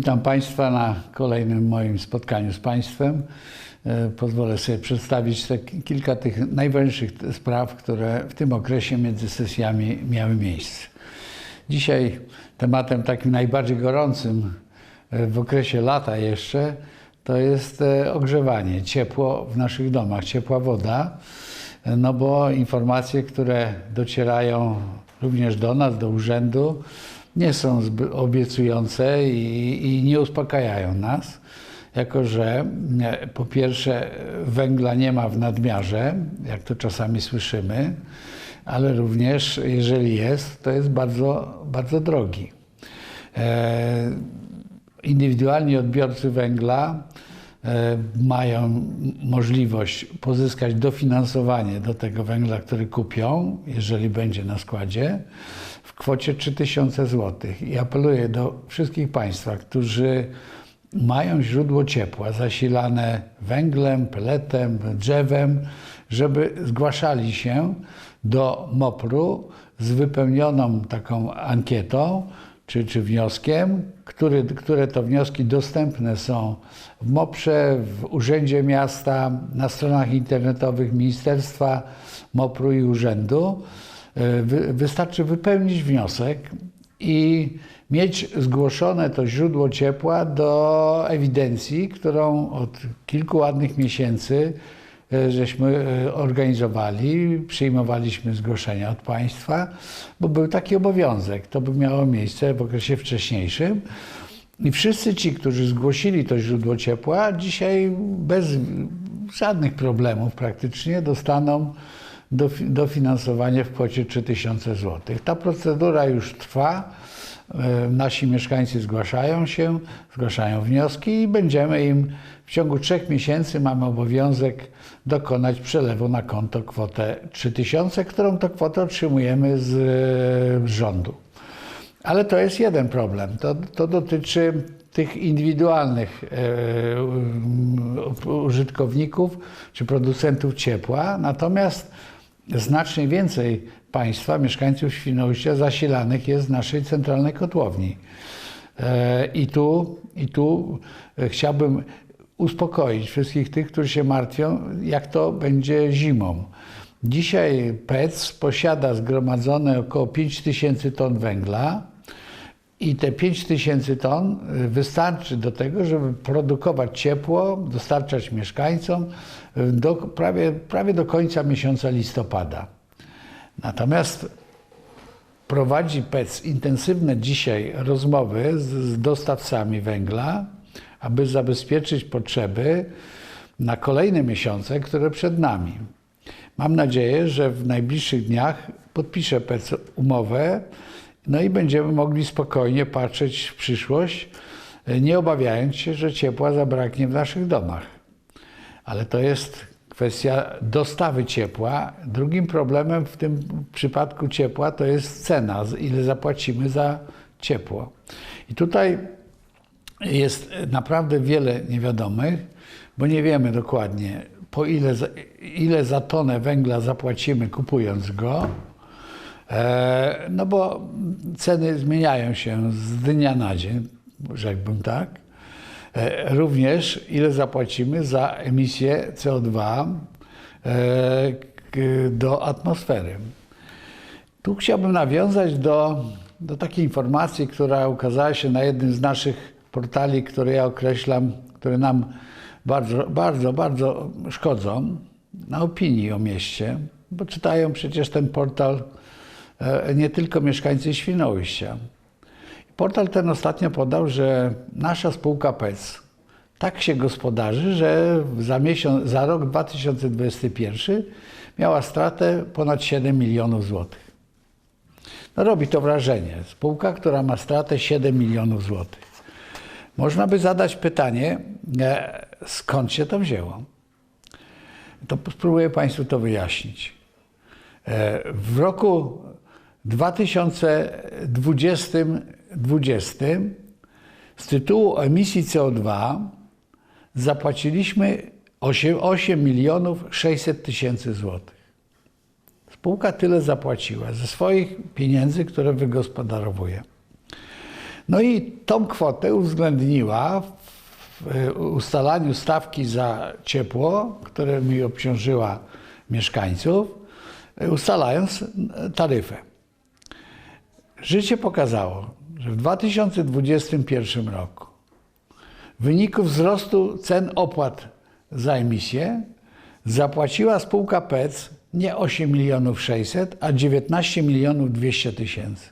Witam Państwa na kolejnym moim spotkaniu z Państwem. E, Pozwolę sobie przedstawić te kilka tych najważniejszych spraw, które w tym okresie między sesjami miały miejsce. Dzisiaj tematem takim najbardziej gorącym e, w okresie lata jeszcze to jest e, ogrzewanie, ciepło w naszych domach, ciepła woda. No bo informacje, które docierają również do nas, do urzędu, nie są obiecujące i, i nie uspokajają nas, jako że e, po pierwsze węgla nie ma w nadmiarze, jak to czasami słyszymy, ale również jeżeli jest, to jest bardzo, bardzo drogi. E, indywidualni odbiorcy węgla e, mają możliwość pozyskać dofinansowanie do tego węgla, który kupią, jeżeli będzie na składzie, kwocie 3000 zł. I apeluję do wszystkich Państwa, którzy mają źródło ciepła zasilane węglem, peletem, drzewem, żeby zgłaszali się do MOPR-u z wypełnioną taką ankietą czy, czy wnioskiem, który, które to wnioski dostępne są w MOPRze, w Urzędzie Miasta, na stronach internetowych Ministerstwa MOPR-u i Urzędu. E, Wy, wystarczy wypełnić wniosek i mieć zgłoszone to źródło ciepła do ewidencji, którą od kilku ładnych miesięcy e, żeśmy e, organizowali, przyjmowaliśmy zgłoszenia od państwa, bo był taki obowiązek. To by miało miejsce w okresie wcześniejszym. I wszyscy ci, którzy zgłosili to źródło ciepła, dzisiaj bez żadnych problemów praktycznie dostaną dofinansowanie w kwocie 3000 zł. Ta procedura już trwa. E, Nasi mieszkańcy zgłaszają się, zgłaszają wnioski i będziemy im w ciągu trzech miesięcy mamy obowiązek dokonać przelewu na konto kwotę 3000, którą to kwotę otrzymujemy z e, rządu. Ale to jest jeden problem. To, to dotyczy tych indywidualnych e, użytkowników czy producentów ciepła. Natomiast znacznie więcej państwa, mieszkańców Świnoujścia zasilanych jest w naszej centralnej kotłowni. E, I tu, I tu e, chciałbym uspokoić wszystkich tych, którzy się martwią, jak to będzie zimą. Dzisiaj PEC posiada zgromadzone około 5000 ton węgla i te 5000 ton y, wystarczy do tego, żeby produkować ciepło, dostarczać mieszkańcom y, do, prawie, prawie do końca miesiąca listopada. Natomiast prowadzi PEC intensywne dzisiaj rozmowy z, z dostawcami węgla, aby zabezpieczyć potrzeby na kolejne miesiące, które przed nami. Mam nadzieję, że w najbliższych dniach podpisze PEC umowę, no i będziemy mogli spokojnie patrzeć w przyszłość, nie obawiając się, że ciepła zabraknie w naszych domach. Ale to jest kwestia dostawy ciepła. Drugim problemem w tym przypadku ciepła to jest cena, ile zapłacimy za ciepło. I tutaj jest naprawdę wiele niewiadomych, bo nie wiemy dokładnie, po ile ile za tonę węgla zapłacimy kupując go. E, no bo ceny zmieniają się z dnia na dzień, rzekłbym tak. E, również ile zapłacimy za emisję CO2 e, do atmosfery. Tu chciałbym nawiązać do, do takiej informacji, która ukazała się na jednym z naszych portali, które ja określam, które nam bardzo, bardzo, bardzo szkodzą na opinii o mieście, bo czytają przecież ten portal nie tylko mieszkańcy Świnoujścia. Portal ten ostatnio podał, że nasza spółka PEC tak się gospodarzy, że za, miesiąc, za rok 2021 miała stratę ponad 7 milionów złotych. No robi to wrażenie. Spółka, która ma stratę 7 milionów złotych. Można by zadać pytanie, e, skąd się to wzięło? To spróbuję Państwu to wyjaśnić. E, W roku 2020 z tytułu emisji CO2 zapłaciliśmy 8, 8 milionów 600 tysięcy złotych. Spółka tyle zapłaciła ze swoich pieniędzy, które wygospodarowuje. No i tą kwotę uwzględniła w ustalaniu stawki za ciepło, które mi obciążyła mieszkańców, ustalając taryfę. Życie pokazało, że w 2021 roku w wyniku wzrostu cen opłat za emisję zapłaciła spółka PEC nie 8 milionów 600, a 19 milionów 200 tysięcy.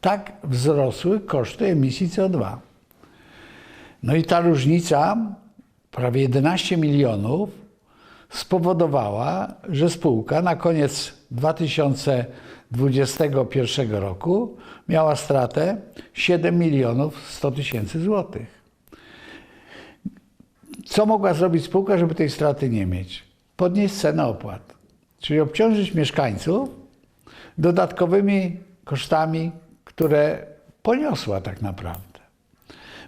Tak wzrosły koszty emisji CO2. No i ta różnica, prawie 11 milionów, spowodowała, że spółka na koniec 2021 roku miała stratę 7 milionów 100 tysięcy złotych. Co mogła zrobić spółka, żeby tej straty nie mieć? Podnieść cenę opłat, czyli obciążyć mieszkańców dodatkowymi kosztami, które poniosła tak naprawdę.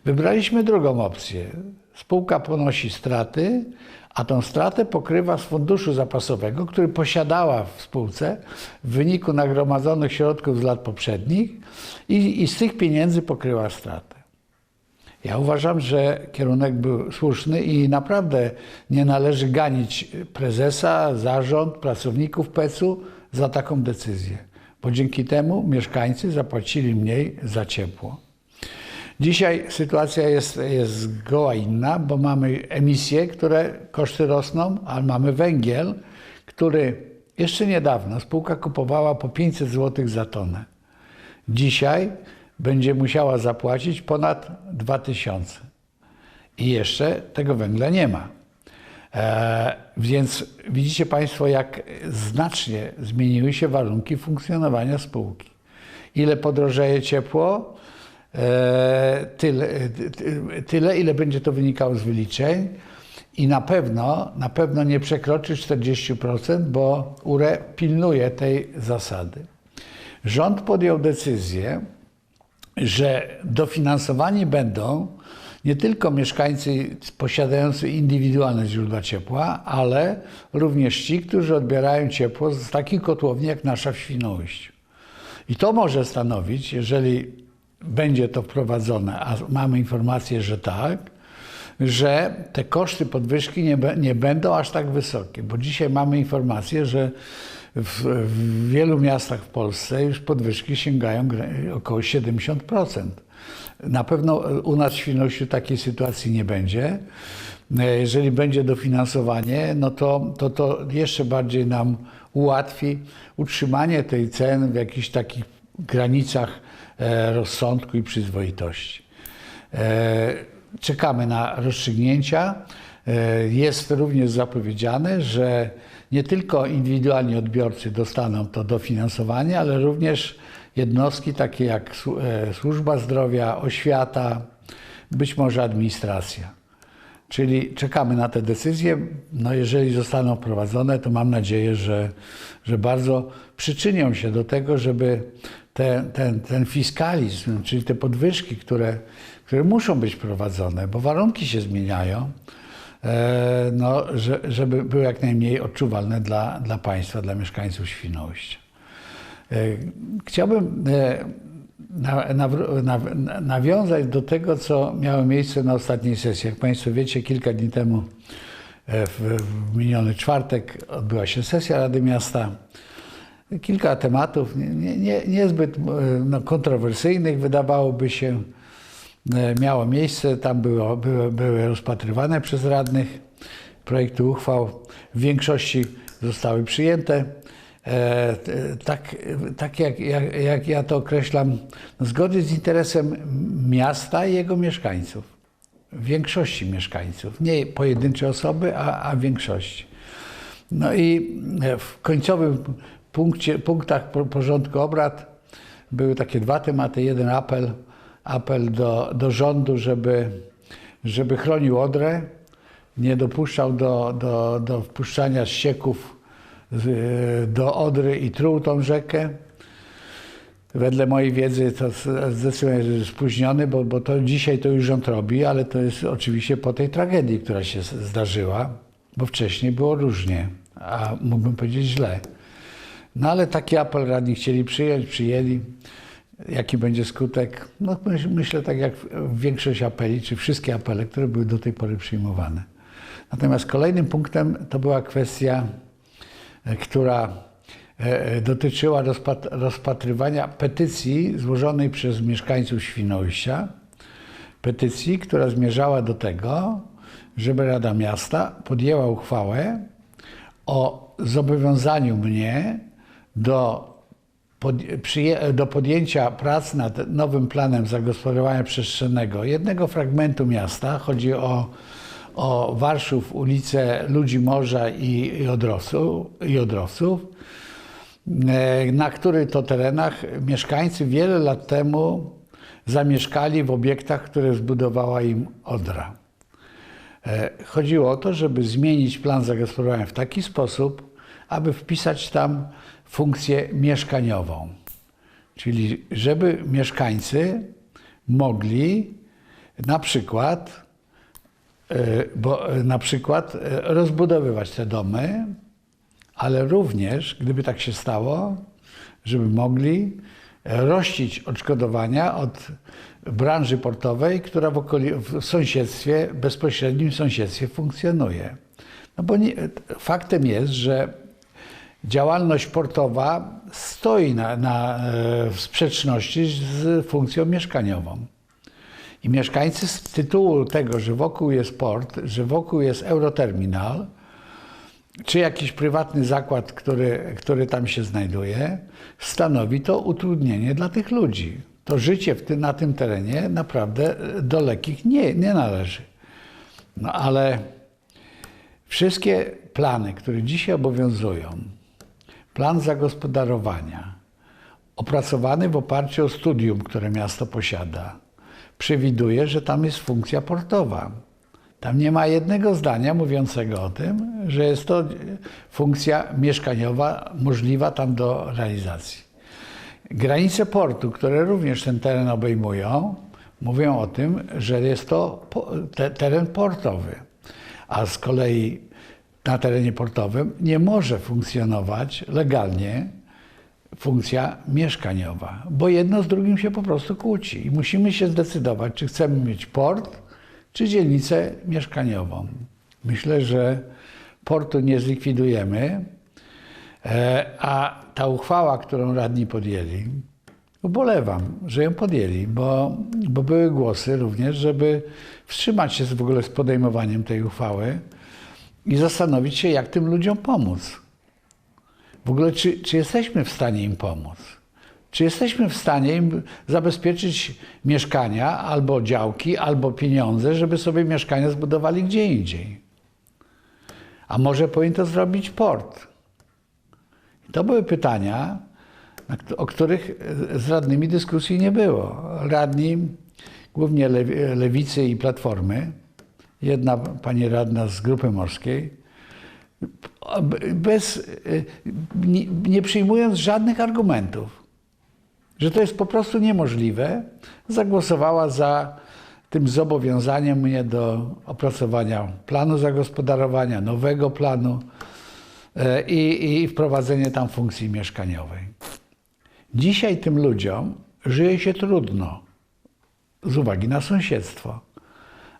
Wybraliśmy drugą opcję. Spółka ponosi straty, a tą stratę pokrywa z funduszu zapasowego, który posiadała w spółce w wyniku nagromadzonych środków z lat poprzednich i, i z tych pieniędzy pokryła stratę. Ja uważam, że kierunek był słuszny i naprawdę nie należy ganić prezesa, zarząd, pracowników PEC-u za taką decyzję, bo dzięki temu mieszkańcy zapłacili mniej za ciepło. Dzisiaj sytuacja jest, jest zgoła inna, bo mamy emisje, które koszty rosną, ale mamy węgiel, który jeszcze niedawno spółka kupowała po 500 zł za tonę. Dzisiaj będzie musiała zapłacić ponad 2000. I jeszcze tego węgla nie ma. E, więc widzicie Państwo, jak znacznie zmieniły się warunki funkcjonowania spółki. Ile podrożeje ciepło, tyle, tyle, ile będzie to wynikało z wyliczeń. I na pewno, na pewno nie przekroczy 40%, bo URE pilnuje tej zasady. Rząd podjął decyzję, że dofinansowani będą nie tylko mieszkańcy posiadający indywidualne źródła ciepła, ale również ci, którzy odbierają ciepło z takich kotłowni jak nasza w Świnoujściu. I to może stanowić, jeżeli będzie to wprowadzone, a mamy informację, że tak, że te koszty podwyżki nie, nie będą aż tak wysokie, bo dzisiaj mamy informację, że w, w, wielu miastach w Polsce już podwyżki sięgają około 70%. Na pewno u nas w Świnoujściu takiej sytuacji nie będzie. Jeżeli będzie dofinansowanie, no to, to to jeszcze bardziej nam ułatwi utrzymanie tej cen w jakichś takich granicach e, rozsądku i przyzwoitości. E, czekamy na rozstrzygnięcia. E, jest również zapowiedziane, że nie tylko indywidualni odbiorcy dostaną to dofinansowanie, ale również jednostki takie jak e, służba zdrowia, oświata, być może administracja. Czyli czekamy na te decyzje. No jeżeli zostaną wprowadzone, to mam nadzieję, że, że bardzo przyczynią się do tego, żeby ten, ten, ten fiskalizm, czyli te podwyżki, które, które muszą być wprowadzone, bo warunki się zmieniają, E, no, żeby były jak najmniej odczuwalne dla, dla państwa, dla mieszkańców Świnoujścia. E, chciałbym e, nawiązać do tego, co miało miejsce na ostatniej sesji. Jak Państwo wiecie, kilka dni temu, w, miniony czwartek, odbyła się sesja Rady Miasta. Kilka tematów, nie, nie, niezbyt no, kontrowersyjnych, wydawałoby się, E, miało miejsce. Tam było, były, były rozpatrywane przez radnych projekty uchwał. W większości zostały przyjęte. E, tak, tak jak, jak, jak ja to określam, zgodnie z interesem miasta i jego mieszkańców. Większości mieszkańców, nie pojedyncze osoby, a, a większości. No i w końcowym punkcie, punktach porządku obrad były takie dwa tematy. Jeden apel apel do, do rządu, żeby, żeby chronił Odrę, nie dopuszczał do, do, do wpuszczania ścieków do Odry i truł tą rzekę. Wedle mojej wiedzy to zdecydowanie spóźniony, bo, bo to dzisiaj to już rząd robi, ale to jest oczywiście po tej tragedii, która się zdarzyła, bo wcześniej było różnie, a mógłbym powiedzieć źle. No ale taki apel radni chcieli przyjąć, przyjęli. Jaki będzie skutek? No, myśl- myślę tak jak większość apeli, czy wszystkie apele, które były do tej pory przyjmowane. Natomiast kolejnym punktem to była kwestia, e, która e, e, dotyczyła rozpat- rozpatrywania petycji złożonej przez mieszkańców Świnoujścia. Petycji, która zmierzała do tego, żeby Rada Miasta podjęła uchwałę o zobowiązaniu mnie do, do podjęcia prac nad nowym planem zagospodarowania przestrzennego jednego fragmentu miasta. Chodzi o, o Warszów, ulicę Ludzi Morza i, i, i e, na których to terenach mieszkańcy wiele lat temu zamieszkali w obiektach, które zbudowała im Odra. E, Chodziło o to, żeby zmienić plan zagospodarowania w taki sposób, aby wpisać tam funkcję mieszkaniową. Czyli żeby mieszkańcy mogli na przykład, bo, e, na przykład e, rozbudowywać te domy, ale również, gdyby tak się stało, żeby mogli rościć odszkodowania od branży portowej, która w, okoli, w sąsiedztwie, bezpośrednim sąsiedztwie funkcjonuje. No bo nie, faktem jest, że działalność portowa stoi na, na, e, w sprzeczności z funkcją mieszkaniową. I mieszkańcy z tytułu tego, że wokół jest port, że wokół jest euroterminal, czy jakiś prywatny zakład, który, który tam się znajduje, stanowi to utrudnienie dla tych ludzi. To życie w na tym terenie naprawdę do lekkich nie, nie należy. No ale wszystkie plany, które dzisiaj obowiązują, plan zagospodarowania, opracowany w oparciu o studium, które miasto posiada, przewiduje, że tam jest funkcja portowa. Tam nie ma jednego zdania mówiącego o tym, że jest to funkcja mieszkaniowa możliwa tam do realizacji. Granice portu, które również ten teren obejmują, mówią o tym, że jest to teren portowy. A z kolei na terenie portowym nie może funkcjonować legalnie funkcja mieszkaniowa, bo jedno z drugim się po prostu kłóci i musimy się zdecydować, czy chcemy mieć port, czy dzielnicę mieszkaniową. Myślę, że portu nie zlikwidujemy, e, a ta uchwała, którą radni podjęli, ubolewam, że ją podjęli, bo, bo były głosy również, żeby wstrzymać się w ogóle z podejmowaniem tej uchwały i zastanowić się, jak tym ludziom pomóc. W ogóle, czy, czy jesteśmy w stanie im pomóc? Czy jesteśmy w stanie im zabezpieczyć mieszkania, albo działki, albo pieniądze, żeby sobie mieszkania zbudowali gdzie indziej? A może powinien to zrobić port? I to były pytania, o których z radnymi dyskusji nie było. Radni, głównie lewi- lewicy i platformy, jedna pani radna z grupy morskiej, bez, y, nie, nie przyjmując żadnych argumentów, że to jest po prostu niemożliwe, zagłosowała za tym zobowiązaniem mnie do opracowania planu zagospodarowania, nowego planu e, i, i tam funkcji mieszkaniowej. Dzisiaj tym ludziom żyje się trudno z uwagi na sąsiedztwo.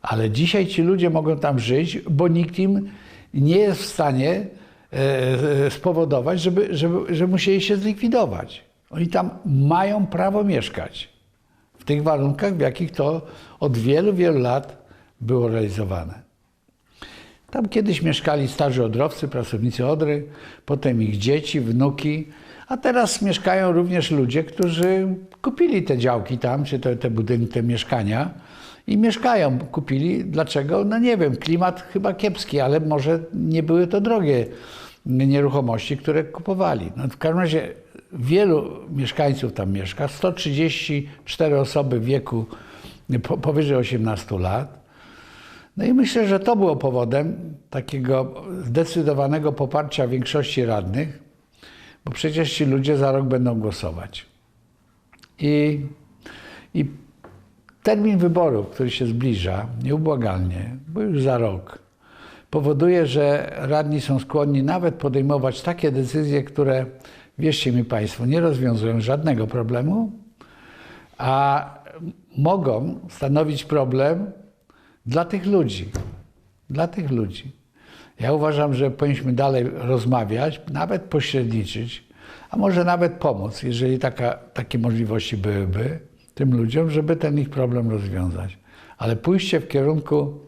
Ale dzisiaj ci ludzie mogą tam żyć, bo nikt im nie jest w stanie e, e, spowodować, żeby, żeby, że musieli się zlikwidować. Oni tam mają prawo mieszkać w tych warunkach, w jakich to od wielu, wielu lat było realizowane. Tam kiedyś mieszkali starzy odrowcy, pracownicy Odry, potem ich dzieci, wnuki, a teraz mieszkają również ludzie, którzy kupili te działki tam, czy te, te budynki, te mieszkania i mieszkają. Kupili. Dlaczego? No nie wiem, klimat chyba kiepski, ale może nie były to drogie nieruchomości, które kupowali. No w każdym razie wielu mieszkańców tam mieszka, 134 osoby w wieku po- powyżej 18 lat. No i myślę, że to było powodem takiego zdecydowanego poparcia większości radnych, bo przecież ci ludzie za rok będą głosować. I, i termin wyborów, który się zbliża nieubłagalnie, bo już za rok, powoduje, że radni są skłonni nawet podejmować takie decyzje, które, wierzcie mi Państwo, nie rozwiązują żadnego problemu, a mogą stanowić problem dla tych ludzi. Dla tych ludzi. Ja uważam, że powinniśmy dalej rozmawiać, nawet pośredniczyć, a może nawet pomóc, jeżeli taka, takie możliwości byłyby tym ludziom, żeby ten ich problem rozwiązać. Ale pójście w kierunku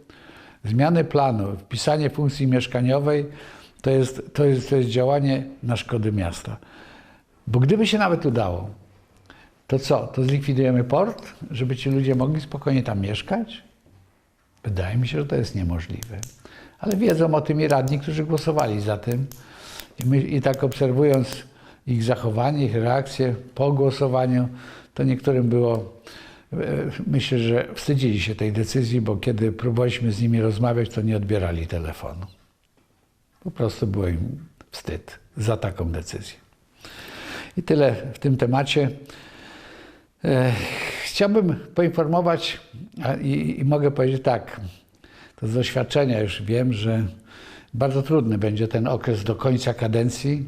zmiany planu, wpisanie funkcji mieszkaniowej, to jest, to jest, to jest działanie na szkody miasta. Bo gdyby się nawet udało, to co? To zlikwidujemy port, żeby ci ludzie mogli spokojnie tam mieszkać? Wydaje mi się, że to jest niemożliwe. Ale wiedzą o tym i radni, którzy głosowali za tym. I, my, I tak obserwując ich zachowanie, ich reakcje po głosowaniu, to niektórym było, e, myślę, że wstydzili się tej decyzji, bo kiedy próbowaliśmy z nimi rozmawiać, to nie odbierali telefonu. Po prostu było im wstyd za taką decyzję. I tyle w tym temacie. E, Chciałbym poinformować i, i mogę powiedzieć tak, to z doświadczenia już wiem, że bardzo trudny będzie ten okres do końca kadencji,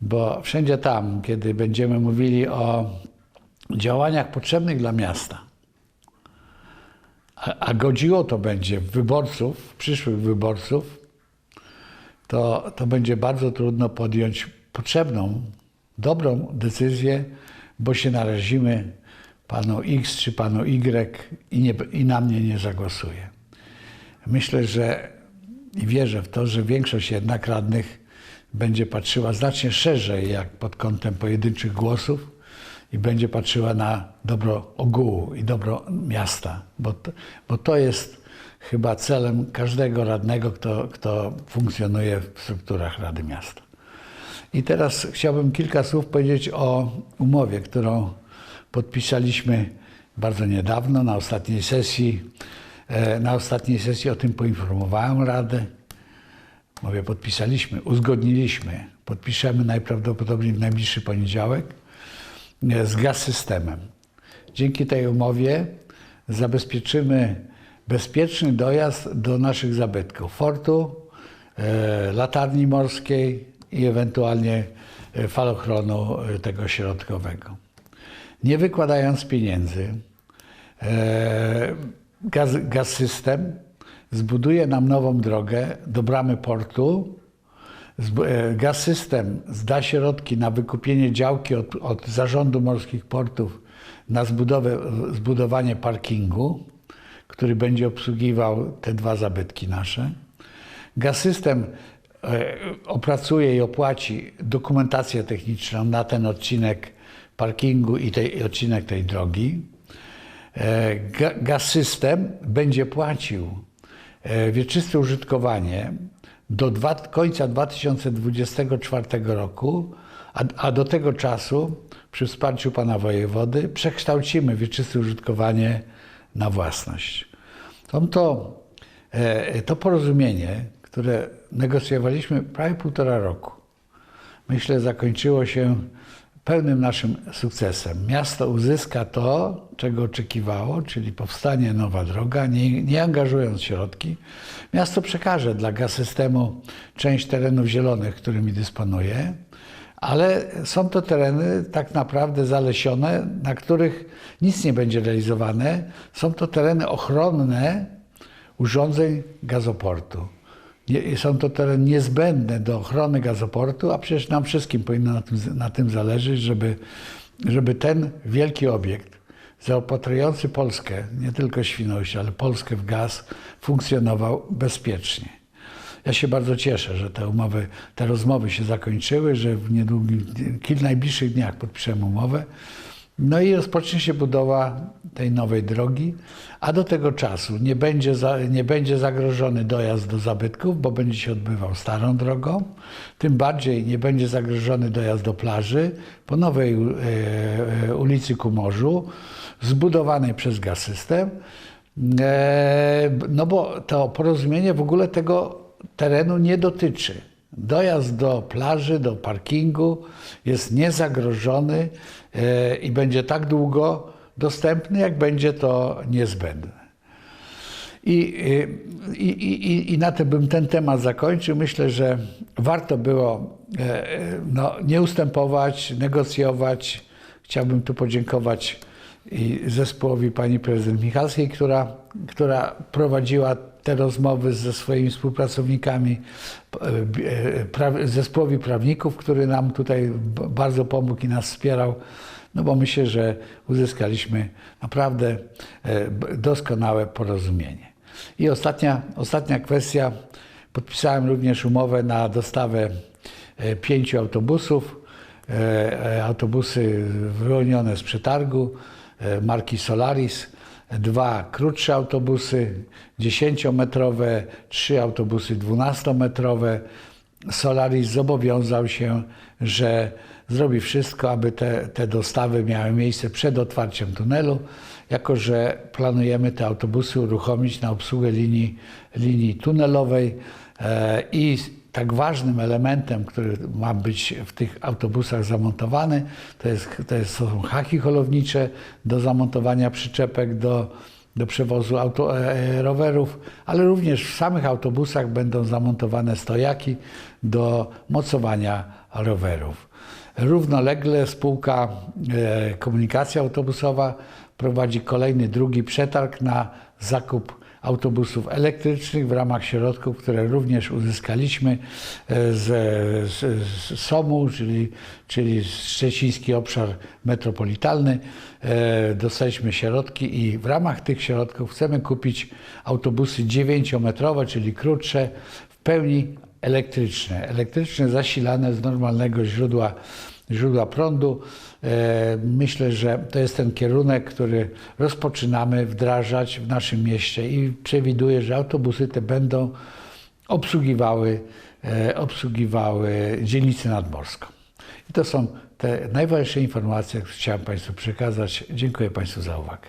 bo wszędzie tam, kiedy będziemy mówili o działaniach potrzebnych dla miasta, a, a godziło to będzie w wyborców, przyszłych wyborców, to, to będzie bardzo trudno podjąć potrzebną, dobrą decyzję, bo się narazimy panu X czy panu Y i, nie, i na mnie nie zagłosuje. Myślę, że i wierzę w to, że większość jednak radnych będzie patrzyła znacznie szerzej jak pod kątem pojedynczych głosów i będzie patrzyła na dobro ogółu i dobro miasta, bo to, bo to jest chyba celem każdego radnego, kto, kto funkcjonuje w strukturach Rady Miasta. I teraz chciałbym kilka słów powiedzieć o umowie, którą podpisaliśmy bardzo niedawno na ostatniej sesji. E, Na ostatniej sesji o tym poinformowałem Radę. Mówię, podpisaliśmy, uzgodniliśmy, podpiszemy najprawdopodobniej w najbliższy poniedziałek z gaz systemem. Dzięki tej umowie zabezpieczymy bezpieczny dojazd do naszych zabytków, fortu, e, latarni morskiej i ewentualnie e, falochronu e, tego środkowego. Nie wykładając pieniędzy, e, gaz, gaz system zbuduje nam nową drogę do bramy portu. E, Gaz system zda środki na wykupienie działki od, od zarządu morskich portów na zbudowę, zbudowanie parkingu, który będzie obsługiwał te dwa zabytki nasze. Gaz system e, opracuje i opłaci dokumentację techniczną na ten odcinek parkingu i tej, odcinek tej drogi. E, Ga- Gaz system będzie płacił wieczyste użytkowanie do dwa, końca 2024 roku, a, a do tego czasu przy wsparciu pana wojewody przekształcimy wieczyste użytkowanie na własność. Są to, e, to porozumienie, które negocjowaliśmy prawie półtora roku, myślę, zakończyło się pełnym naszym sukcesem. Miasto uzyska to, czego oczekiwało, czyli powstanie nowa droga, nie, nie angażując środki. Miasto przekaże dla gaz systemu część terenów zielonych, którymi dysponuje, ale są to tereny tak naprawdę zalesione, na których nic nie będzie realizowane. Są to tereny ochronne urządzeń gazoportu. Są to tereny niezbędne do ochrony gazoportu, a przecież nam wszystkim powinno na tym, na tym zależeć, żeby, żeby ten wielki obiekt zaopatrujący Polskę, nie tylko Świnoujście, ale Polskę w gaz, funkcjonował bezpiecznie. Ja się bardzo cieszę, że te umowy, te rozmowy się zakończyły, że w niedługim, kilku najbliższych dniach podpiszemy umowę. No i rozpocznie się budowa tej nowej drogi, a do tego czasu nie będzie, za, nie będzie zagrożony dojazd do zabytków, bo będzie się odbywał starą drogą. Tym bardziej nie będzie zagrożony dojazd do plaży po nowej e, e, ulicy ku morzu, zbudowanej przez gaz system. E, no bo to porozumienie w ogóle tego terenu nie dotyczy. Dojazd do plaży, do parkingu jest niezagrożony i będzie tak długo dostępny, jak będzie to niezbędne. I, y, i, i, I na tym bym ten temat zakończył. Myślę, że warto było e, e, no, nie ustępować, negocjować. Chciałbym tu podziękować i zespołowi pani prezydent Michalskiej, która, która prowadziła te rozmowy ze swoimi współpracownikami, zespołowi prawników, który nam tutaj bardzo pomógł i nas wspierał. No bo myślę, że uzyskaliśmy naprawdę e, doskonałe porozumienie. I ostatnia, ostatnia kwestia. Podpisałem również umowę na dostawę e, pięciu autobusów. E, Autobusy wyłonione z przetargu marki Solaris. Dwa krótsze autobusy 10-metrowe, trzy autobusy 12-metrowe. Solaris zobowiązał się, że zrobi wszystko, aby te, te dostawy miały miejsce przed otwarciem tunelu, jako że planujemy te autobusy uruchomić na obsługę linii, linii tunelowej e, i tak ważnym elementem, który ma być w tych autobusach zamontowany, to, jest, to, jest, to są haki holownicze do zamontowania przyczepek do, do przewozu auto, e, rowerów, ale również w samych autobusach będą zamontowane stojaki do mocowania rowerów. Równolegle spółka e, Komunikacja Autobusowa prowadzi kolejny, drugi przetarg na zakup autobusów elektrycznych w ramach środków, które również uzyskaliśmy e, z, z, z SOM-u, czyli, czyli Szczeciński Obszar Metropolitalny. E, Dostaliśmy środki i w ramach tych środków chcemy kupić autobusy 9-metrowe, czyli krótsze, w pełni elektryczne. Elektryczne zasilane z normalnego źródła, źródła prądu. E, Myślę, że to jest ten kierunek, który rozpoczynamy wdrażać w naszym mieście i przewiduję, że autobusy te będą obsługiwały, e, obsługiwały dzielnicę nadmorską. I to są te najważniejsze informacje, które chciałem Państwu przekazać. Dziękuję Państwu za uwagę.